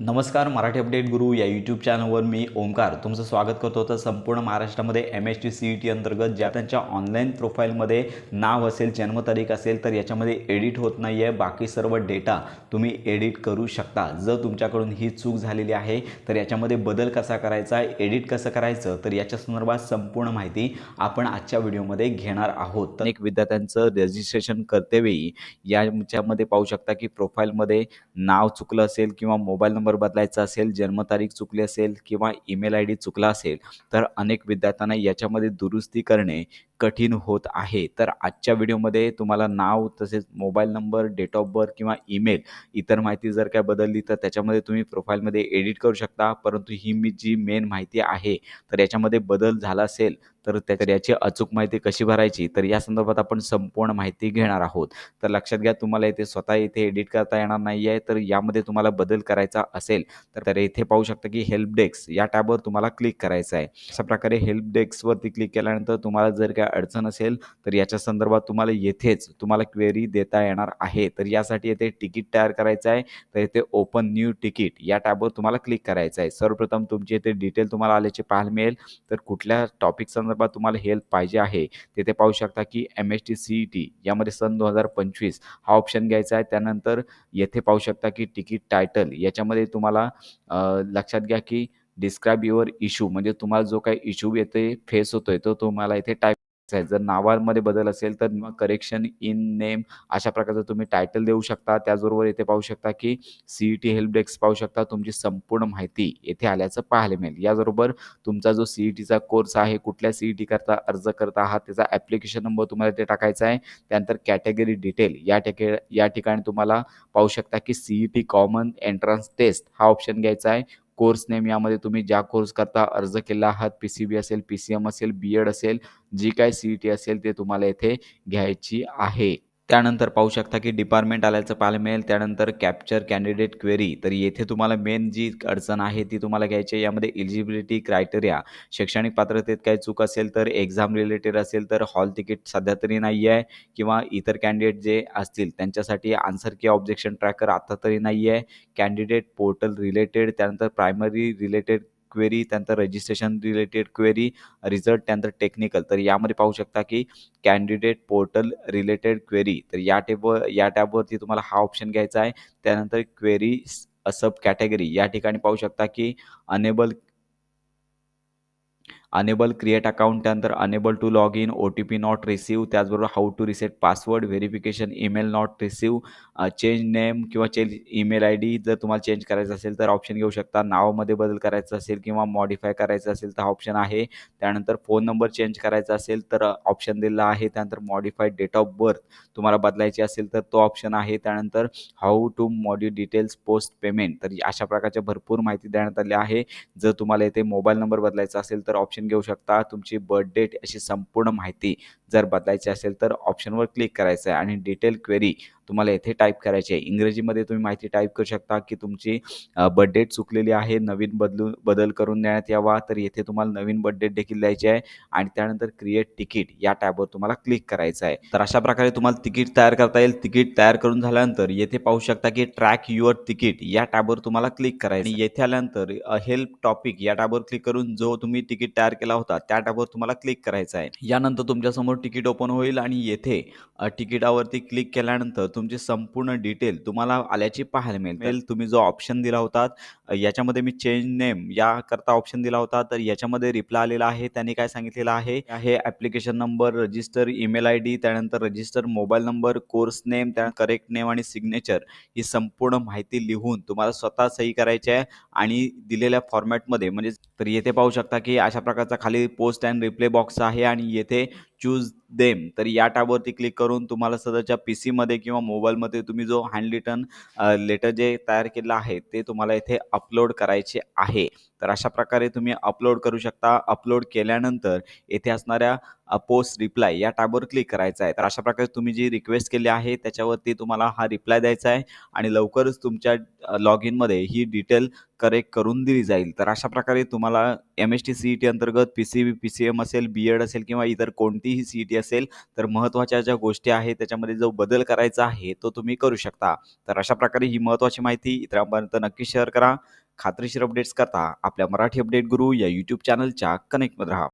नमस्कार मराठी अपडेट गुरु या यूट्यूब चॅनलवर मी ओंकार. तुमचं स्वागत करतो तर संपूर्ण महाराष्ट्रामध्ये M H T C E T अंतर्गत ज्या त्यांच्या ऑनलाईन प्रोफाईलमध्ये नाव असेल जन्मतारीख असेल तर याच्यामध्ये एडिट होत नाही आहे बाकी सर्व डेटा तुम्ही एडिट करू शकता. जर तुमच्याकडून ही चूक झालेली आहे तर याच्यामध्ये बदल कसा करायचा एडिट कसं करायचं तर याच्या संदर्भात संपूर्ण माहिती आपण आजच्या व्हिडिओमध्ये घेणार आहोत. तर अनेक विद्यार्थ्यांचं रजिस्ट्रेशन करतेवेळी याच्यामध्ये पाहू शकता की प्रोफाईलमध्ये नाव चुकलं असेल किंवा मोबाईल नंबर बदलायचा असेल जन्मतारीख चुकली असेल किंवा ईमेल आय डी चुकला असेल तर अनेक विद्यार्थ्यांना याच्यामध्ये दुरुस्ती करणे कठीण होत आहे. तर आजच्या व्हिडिओमध्ये तुम्हाला नाव तसेच mobile number date of birth किंवा ईमेल इतर माहिती जर काय बदलली तर त्याच्यामध्ये तुम्ही प्रोफाईलमध्ये एडिट करू शकता. परंतु ही मी जी मेन माहिती आहे तर याच्यामध्ये बदल झाला असेल तर त्या याची अचूक माहिती कशी भरायची? तर या संदर्भात आपण संपूर्ण माहिती घेणार आहोत. तर लक्षात घ्या तुम्हाला इथे स्वतः इथे एडिट करता येणार नाही आहे तर यामध्ये तुम्हाला बदल करायचा असेल तर तर इथे पाहू शकता की हेल्प डेस्क या टॅबवर तुम्हाला क्लिक करायचं आहे. अशा प्रकारे हेल्प डेस्कवरती क्लिक केल्यानंतर तुम्हाला जर काय अडचण असेल तर याच्या संदर्भात तुम्हाला येथेच तुम्हाला क्वेरी देता येणार आहे. तर यासाठी येथे तिकीट तयार करायचं आहे. तर येथे ओपन न्यू तिकीट या टॅबवर तुम्हाला क्लिक करायचं आहे. सर्वप्रथम तुमचे इथे डिटेल तुम्हाला आल्याचे पाहायला मिळेल. तर कुठल्या टॉपिक संदर्भात तुम्हाला हेल्प पाहिजे आहे तिथे पाहू शकता की M H T C E T यामध्ये सन दोन हजार पंचवीस हा ऑप्शन घ्यायचा आहे. त्यानंतर येथे पाहू शकता की तिकीट टायटल याच्यामध्ये तुम्हाला लक्षात घ्या की डिस्क्राईब युअर इशू म्हणजे तुम्हाला जो काही इश्यू येते फेस होतोय तो तुम्हाला इथे टाईप जर नावामध्ये बदल असेल तर मग करेक्शन इन नेम अशा प्रकारचं तुम्ही टायटल देऊ शकता. त्याचबरोबर येथे पाहू शकता की सीई टी हेल्प डेस्क पाहू शकता. तुमची संपूर्ण माहिती येथे आल्याचं पाहायला मिळेल. याचबरोबर तुमचा जो सीई टीचा कोर्स आहे कुठल्या सीई टी करता अर्ज करता आहात त्याचा ॲप्लिकेशन नंबर तुम्हाला इथे टाकायचा आहे. त्यानंतर कॅटेगरी डिटेल या टेके या ठिकाणी तुम्हाला पाहू शकता की C E T common entrance test हा ऑप्शन घ्यायचा आहे. कोर्स नेम यामध्ये तुम्ही ज्या कोर्स करता अर्ज केला आहात पी सी बी असेल पी सी एम असेल बी एड असेल जी काय सी ई टी असेल ते तुम्हाला येथे घ्यायची आहे. त्यानंतर पाहू शकता की डिपार्टमेंट आल्याचं पाहायला मिळेल. त्यानंतर कॅप्चर कॅन्डिडेट क्वेरी तर येथे तुम्हाला मेन जी अडचण आहे ती तुम्हाला घ्यायची आहे. यामध्ये एलिजिबिलिटी क्रायटेरिया शैक्षणिक पात्रतेत काही चूक असेल तर एक्झाम रिलेटेड असेल तर हॉल तिकीट सध्या तरी नाही आहे. किंवा इतर कॅन्डिडेट जे असतील त्यांच्यासाठी आन्सर की ऑब्जेक्शन ट्रॅकर आता तरी नाही आहे. कॅन्डिडेट पोर्टल रिलेटेड त्यानंतर प्रायमरी रिलेटेड क्वेरी त्यानंतर रजिस्ट्रेशन रिलेटेड क्वेरी रिझल्ट त्यानंतर टेक्निकल तर यामध्ये पाहू शकता की कॅन्डिडेट पोर्टल रिलेटेड क्वेरी तर या टेबवर या टॅबवरती तुम्हाला हा ऑप्शन घ्यायचा आहे. त्यानंतर क्वेरी सब कॅटेगरी या ठिकाणी पाहू शकता की अनेबल अनेबल क्रिएट अकाउंट त्यानंतर unable to log in O T P not receive त्याचबरोबर how to reset password verification email not receive change name किंवा चेंज ईमेल आय डी जर तुम्हाला चेंज करायचं असेल तर ऑप्शन घेऊ शकता. नावामध्ये बदल करायचा असेल किंवा मॉडिफाय करायचं असेल तर हा ऑप्शन आहे. त्यानंतर फोन नंबर चेंज करायचा असेल तर ऑप्शन दिलेला आहे. त्यानंतर मॉडिफाईड डेट ऑफ बर्थ तुम्हाला बदलायची असेल तर तो ऑप्शन आहे. त्यानंतर how to modify details post payment तर अशा प्रकारच्या भरपूर माहिती देण्यात आली आहे. जर तुम्हाला इथे मोबाईल नंबर बदलायचा असेल तर ऑप्शन घेऊ शकता. तुमची बर्थ डेट अशी संपूर्ण माहिती जर बदलायचे असेल तर ऑप्शनवर क्लिक करायचं आहे आणि डिटेल क्वेरी तुम्हाला येथे टाईप करायची आहे. इंग्रजीमध्ये तुम्ही माहिती टाईप करू शकता की तुमची बर्थडेट चुकलेली आहे नवीन बदलून बदल करून देण्यात यावा तर येथे तुम्हाला नवीन बर्थडेट देखील द्यायची आहे आणि त्यानंतर क्रिएट तिकीट या टॅबवर तुम्हाला क्लिक करायचं आहे. तर अशा प्रकारे तुम्हाला तिकीट तयार करता येईल. तिकीट तयार करून झाल्यानंतर येथे पाहू शकता की ट्रॅक युअर तिकीट या टॅबवर तुम्हाला क्लिक करायचं आणि येथे आल्यानंतर हेल्प टॉपिक या टॅबवर क्लिक करून जो तुम्ही तिकीट तयार केला होता त्या टॅबवर तुम्हाला क्लिक करायचं आहे. यानंतर तुमच्यासमोर तिकीट ओपन होईल आणि येथे तिकिटावरती क्लिक केल्यानंतर तुमची संपूर्ण डिटेल तुम्हाला आल्याची पाहायला मिळेल. तुम्ही जो ऑप्शन दिला होता याच्यामध्ये मी चेंज नेम याकरता ऑप्शन दिला होता. तर याच्यामध्ये रिप्लाय आलेला आहे. त्यांनी काय सांगितलेलं आहे? आहे application number register email I D त्यानंतर register mobile number course name त्या करेक्ट नेम आणि सिग्नेचर ही संपूर्ण माहिती लिहून तुम्हाला स्वतः सही करायची आहे आणि दिलेल्या फॉर्मॅटमध्ये म्हणजे तर येथे पाहू शकता की अशा प्रकारचा खाली पोस्ट अँड रिप्ले बॉक्स आहे आणि येथे चूज देम. तर या टॅबवरती क्लिक करून तुम्हाला सध्याच्या पी सीमध्ये किंवा मोबाईलमध्ये तुम्ही जो हँड रिटर्न लेटर जे तयार केलं आहे ते तुम्हाला इथे अपलोड करायचे आहे. तर अशा प्रकारे तुम्ही अपलोड करू शकता. अपलोड केल्यानंतर येथे असणाऱ्या पोस्ट रिप्लाय या टॅबवर क्लिक करायचं आहे. तर अशा प्रकारे तुम्ही जी रिक्वेस्ट केली आहे त्याच्यावरती तुम्हाला हा रिप्लाय द्यायचा आहे आणि लवकरच तुमच्या लॉग इनमध्ये ही डिटेल करेक्ट करून दिली जाईल. तर अशा प्रकारे तुम्हाला M S T C E T अंतर्गत P C B P C M असेल बी एड असेल किंवा इतर कोणतीही सी ई टी असेल तर महत्त्वाच्या ज्या गोष्टी आहेत त्याच्यामध्ये जो बदल करायचा आहे तो तुम्ही करू शकता. तर अशा प्रकारे ही महत्त्वाची माहिती इतरांपर्यंत नक्की शेअर करा. खात्रीशीर अपडेट्स करता आपल्या मराठी अपडेट गुरु या यूट्यूब चॅनलच्या कनेक्टमध्ये राहा.